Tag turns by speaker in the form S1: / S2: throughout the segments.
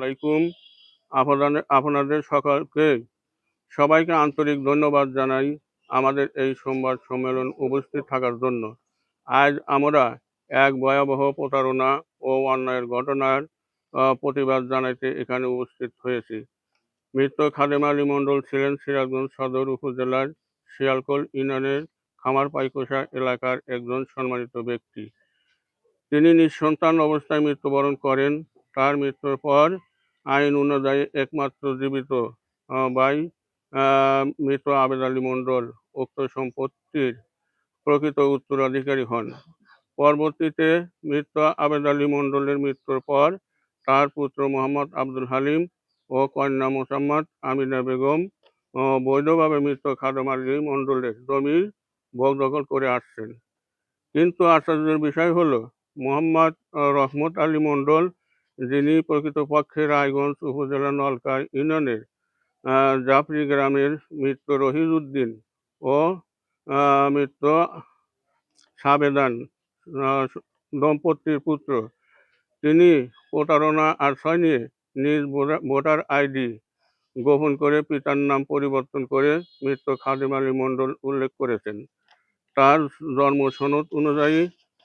S1: আলাইকুম। আপনাদের আপনাদের সকলকে সবাইকে আন্তরিক ধন্যবাদ জানাই আমাদের এই সোমবার সম্মেলন উপস্থিত থাকার জন্য। আজ আমরা এক ভয়াবহ প্রতারণা ও অন্যায়ের ঘটনার প্রতিবাদ জানাইতে এখানে উপস্থিত হয়েছি। মৃত খাদেম আলী মণ্ডল ছিলেন সিরাজগঞ্জ সদর উপজেলার শিয়ালকোল ইউনিয়নের খামারপাইকোষা এলাকার একজন সম্মানিত ব্যক্তি। তিনি নিঃসন্তান অবস্থায় মৃত্যুবরণ করেন। তার মৃত্যুর পর আইন অনুযায়ী একমাত্র জীবিত বাই মৃত আবেদ আলী মণ্ডল উক্ত সম্পত্তির প্রকৃত উত্তরাধিকারী হন। পরবর্তীতে মৃত আবেদ আলী মণ্ডলের মৃত্যুর পর তার পুত্র মোহাম্মদ আব্দুল হালিম ও কন্যা মোসাম্মদ আমিনা বেগম বৈধভাবে মৃত খাদম আলী মণ্ডলের জমি ভোগ দখল করে আসছেন। কিন্তু আশ্চর্যের বিষয় হলো, মোহাম্মদ রহমত আলী মণ্ডল যিনি প্রকৃতপক্ষে রায়গঞ্জ উপজেলা নলকা ইউনিয়নের জাফরি গ্রামের মৃত রহিজ উদ্দিন ও মৃত সাবেদান দম্পতির পুত্র। তিনি প্রতারণা আশ্রয় নিয়ে নিজ ভোটার- ভোটার আইডি গোপন করে পিতার নাম পরিবর্তন করে মৃত খাদিম আলী মণ্ডল উল্লেখ করেছেন। তার জন্ম সনদ অনুযায়ী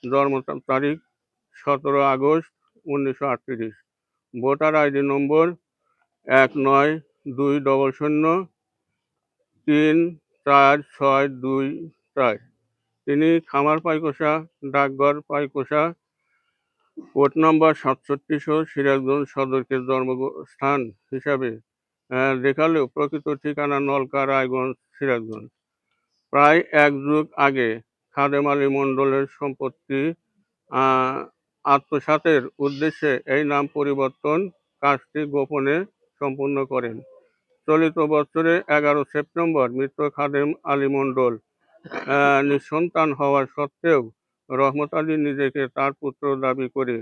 S1: জন্ম তারিখ সতেরো আগস্ট উনিশশো আটত্রিশ। ভোটার আইডি নম্বর এক নয় দুই ডবল শূন্য তিন চার ছয় দুই চার। তিনি খামার পাইকোষা, ডাকঘর পাইকোষা কোড নম্বর সাতষট্টি সহ সিরাজগঞ্জ সদরকে জন্মস্থান হিসাবে দেখালেও প্রকৃত ঠিকানা নলকা রায়গঞ্জ, সিরাজগঞ্জ। প্রায় এক যুগ আগে খাদেম আলী মণ্ডলের সম্পত্তি আত্মসাতের উদ্দেশ্যে এই নাম পরিবর্তন কাজটি গোপনে সম্পূর্ণ করেন। চলিত বছরে এগারো সেপ্টেম্বর মৃত খাদেম আলী মণ্ডল নিঃসন্তান হওয়া সত্ত্বেও রহমত আলী নিজেকে তার পুত্র দাবি করে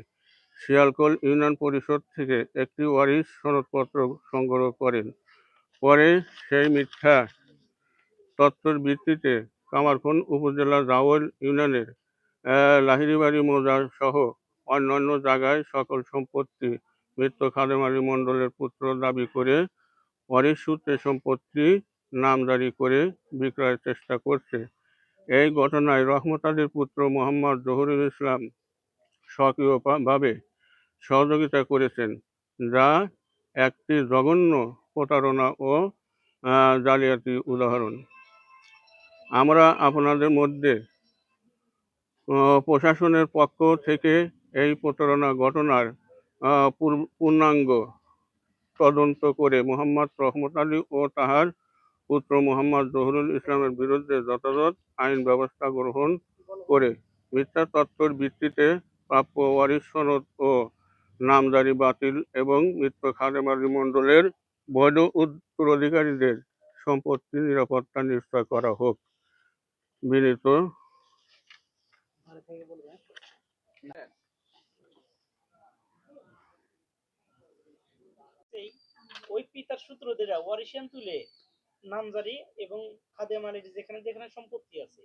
S1: শিয়ালকোল ইউনিয়ন পরিষদ থেকে একটি ওয়ারিশ সনদপত্র সংগ্রহ করেন। পরে সেই মিথ্যা তথ্যের ভিত্তিতে কামারখন উপজেলা জাওল ইউনিয়নের লাহিরিবাড়ি মৌজা সহ অন্যান্য জায়গায় সকল সম্পত্তি মৃত খাদেম আলী মণ্ডলের পুত্র দাবি করে ওয়ারিশ সূত্রে সম্পত্তি নামজারি করে বিক্রয়ের চেষ্টা করছে। এই ঘটনায় রহমত আলীর পুত্র মোহাম্মদ জহুরুল ইসলাম সক্রিয়ভাবে সহযোগিতা করেছেন, যা একটি জঘন্য প্রতারণা ও জালিয়াতি উদাহরণ। আমরা আপনাদের মধ্যে প্রশাসনের পক্ষ থেকে এই প্রতারণা ঘটনার পূর্ণাঙ্গ তদন্ত করে মোহাম্মদ রহমত আলী ও তাহার পুত্র মোহাম্মদ জহুরুল ইসলামের বিরুদ্ধে যথাযথ আইন ব্যবস্থা গ্রহণ করে মিথ্যা তত্ত্বর ভিত্তিতে প্রাপ্য ওয়ারিশ সনদ ও নামদারি বাতিল এবং মৃত্যু খাদেম আলী মণ্ডলের বৈধ উত্তরাধিকারীদের সম্পত্তি নিরাপত্তা নিশ্চয় করা হোক। বিনীত
S2: এই ওই পিতার সূত্র ধরে ওয়ারিশিয়ান তুলে নামজারি এবং খাদেমানের যেখানে যেখানে সম্পত্তি আছে